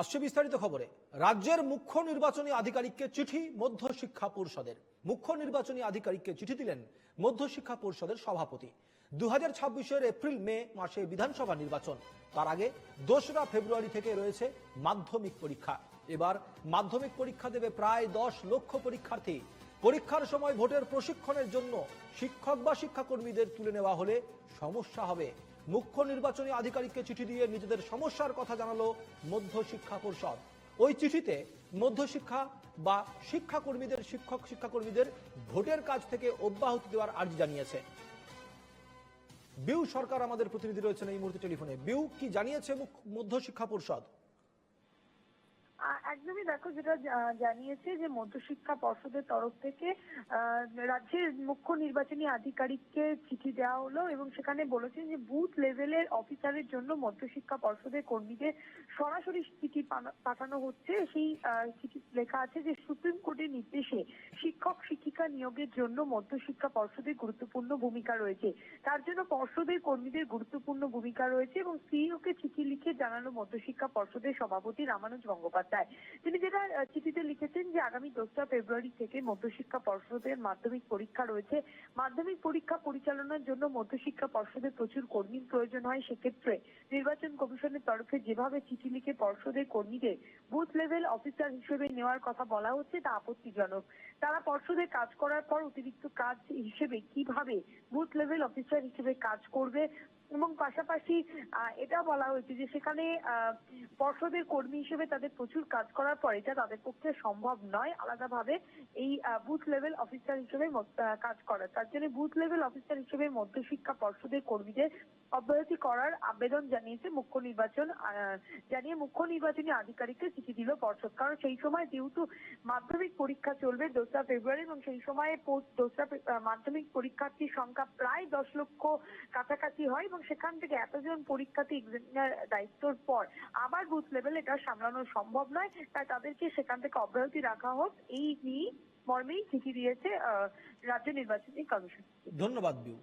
আসছে বিস্তারিত খবরে। রাজ্যের মুখ্য নির্বাচনী আধিকারিককে চিঠি মধ্য শিক্ষা পরিষদের। মুখ্য নির্বাচনী আধিকারিককে চিঠি দিলেন মধ্য শিক্ষা পরিষদের সভাপতি। দু হাজার এপ্রিল মে মাসে বিধানসভা নির্বাচন। তার আগে দোসরা ফেব্রুয়ারি থেকে রয়েছে মাধ্যমিক পরীক্ষা। এবার মাধ্যমিক পরীক্ষা দেবে প্রায় দশ লক্ষ পরীক্ষার্থী। পরীক্ষার সময় ভোটের প্রশিক্ষণের জন্য শিক্ষক বা শিক্ষাকর্মীদের তুলে নেওয়া হলে সমস্যা হবে। মুখ্য নির্বাচনী আধিকারিককে চিঠি দিয়ে নিজেদের সমস্যার কথা জানালো মধ্য শিক্ষা পরিষদ। ওই চিঠিতে মধ্য শিক্ষা বা শিক্ষাকর্মীদের, শিক্ষক শিক্ষাকর্মীদের ভোটের কাজ থেকে অব্যাহতি দেওয়ার আর্জি জানিয়েছে। বিউ সরকার আমাদের প্রতিনিধি রয়েছেন এই মুহূর্তে টেলিফোনে। বিউ, কি জানিয়েছে মধ্য শিক্ষা পরিষদ? একদমই দেখো যেটা জানিয়েছে যে মধ্যশিক্ষা পর্ষদের তরফ থেকে রাজ্যের মুখ্য নির্বাচনী আধিকারিককে চিঠি দেওয়া হলো এবং সেখানে বলেছেন যে বুথ লেভেলের অফিসারের জন্য মধ্যশিক্ষা পর্ষদের কর্মীদের সরাসরি চিঠি পাঠানো হচ্ছে। সেই চিঠি লেখা আছে যে সুপ্রিম কোর্টের নির্দেশে শিক্ষিকা নিয়োগের জন্য মধ্যশিক্ষা পর্ষদের গুরুত্বপূর্ণ ভূমিকা রয়েছে। তার জন্য পর্ষদের কর্মীদের গুরুত্বপূর্ণ ভূমিকা রয়েছে এবং সিইওকে চিঠি লিখে জানালো মধ্যশিক্ষা পর্ষদের সভাপতি রামানুজ গঙ্গোপাধ্যায়। তিনি যেটা চিঠিতে লিখেছেন যে, আগামী দোসরা ফেব্রুয়ারি থেকে মধ্যশিক্ষা পর্ষদের মাধ্যমিক পরীক্ষা রয়েছে। মাধ্যমিক পরীক্ষা পরিচালনার জন্য মধ্যশিক্ষা পর্ষদের প্রচুর কর্মীর প্রয়োজন হয়। সেক্ষেত্রে নির্বাচন কমিশনের তরফে যেভাবে চিঠি লিখে পর্ষদের কর্মীদের বুথ লেভেল অফিসার হিসেবে নেওয়ার কথা বলা হচ্ছে, তা আপত্তিজনক। তারা পর্ষদের কাজ করার পর অতিরিক্ত কাজ হিসেবে কীভাবে বুথ লেভেল অফিসার হিসেবে কাজ করবে এবং পাশাপাশি এটা বলা হয়েছে যে সেখানে পর্ষদের কর্মী হিসেবে তাদের প্রচুর কাজ করার পর এটা তাদের পক্ষে সম্ভব নয় আলাদাভাবে এই বুথ লেভেল অফিসার হিসেবে কাজ করা। তার জন্য বুথ লেভেল অফিসার হিসেবে মধ্যশিক্ষা পর্ষদের কর্মীদের অব্যাহতি করার আবেদন জানিয়েছে মুখ্য নির্বাচন জানিয়ে মুখ্য নির্বাচনী আধিকারিককে চিঠি দিল পর্ষদ। কারণ সেই সময় যেহেতু মাধ্যমিক পরীক্ষা চলবে দোসরা ফেব্রুয়ারি এবং সেই সময়ে দোসরা মাধ্যমিক পরীক্ষার্থীর সংখ্যা প্রায় দশ লক্ষ কাছাকাছি হয় এবং সেখান থেকে এতজন পরীক্ষার্থী এক্সামিনার দায়িত্বর পর আবার বুথ লেভেল এটা সামলানো সম্ভব নয়। তাই তাদেরকে সেখান থেকে অব্যাহতি রাখা হোক। এই নিয়ে মর্মেই চিঠি দিয়েছে রাজ্য নির্বাচনী কমিশন। ধন্যবাদ, বিউ।